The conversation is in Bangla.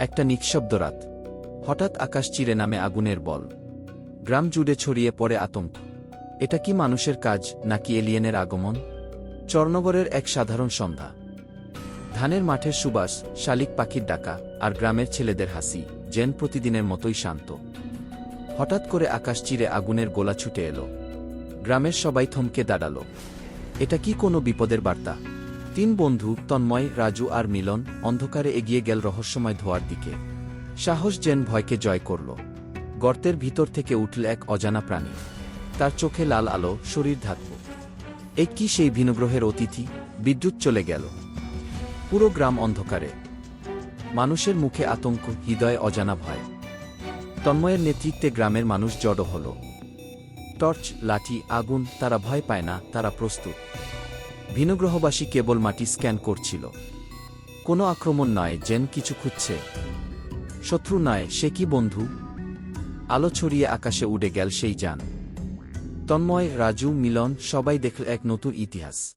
একটা নিঃশব্দ রাত। হঠাৎ আকাশ চিরে নামে আগুনের বল। গ্রাম জুড়ে ছড়িয়ে পড়ে আতঙ্ক। এটা কি মানুষের কাজ, নাকি এলিয়েনের আগমন? চর্ণগরের এক সাধারণ সন্ধ্যা। ধানের মাঠের সুবাস, শালিক পাখির ডাকা, আর গ্রামের ছেলেদের হাসি জেন প্রতিদিনের মতোই শান্ত। হঠাৎ করে আকাশ চিরে আগুনের গোলা ছুটে এলো। গ্রামের সবাই থমকে দাঁড়াল। এটা কি কোনো বিপদের বার্তা? তিন বন্ধু, তন্ময়, রাজু আর মিলন, অন্ধকারে এগিয়ে গেল রহস্যময় ধোয়ার দিকে। সাহস যেন ভয়কে জয় করল। গর্তের ভিতর থেকে উঠল এক অজানা প্রাণী। তার চোখে লাল আলো, শরীর ধাতব। এ কি সেই ভিনগ্রহের অতিথি? বিদ্যুৎ চলে গেল। পুরো গ্রাম অন্ধকারে। মানুষের মুখে আতঙ্ক, হৃদয়ে অজানা ভয়। তন্ময়ের নেতৃত্বে গ্রামের মানুষ জড়ো হল। টর্চ, লাঠি, আগুন, তারা ভয় পায় না, তারা প্রস্তুত। ভিনগ্রহবাসী কেবল মাটি স্ক্যান করছিল। কোনো আক্রমণ নয়, জেন কিছু খুঁজছে। শত্রু নয়, সে কি বন্ধু? আলো ছড়িয়ে আকাশে উড়ে গেল সেই যান। তন্ময়, রাজু, মিলন সবাই দেখল এক নতুন ইতিহাস।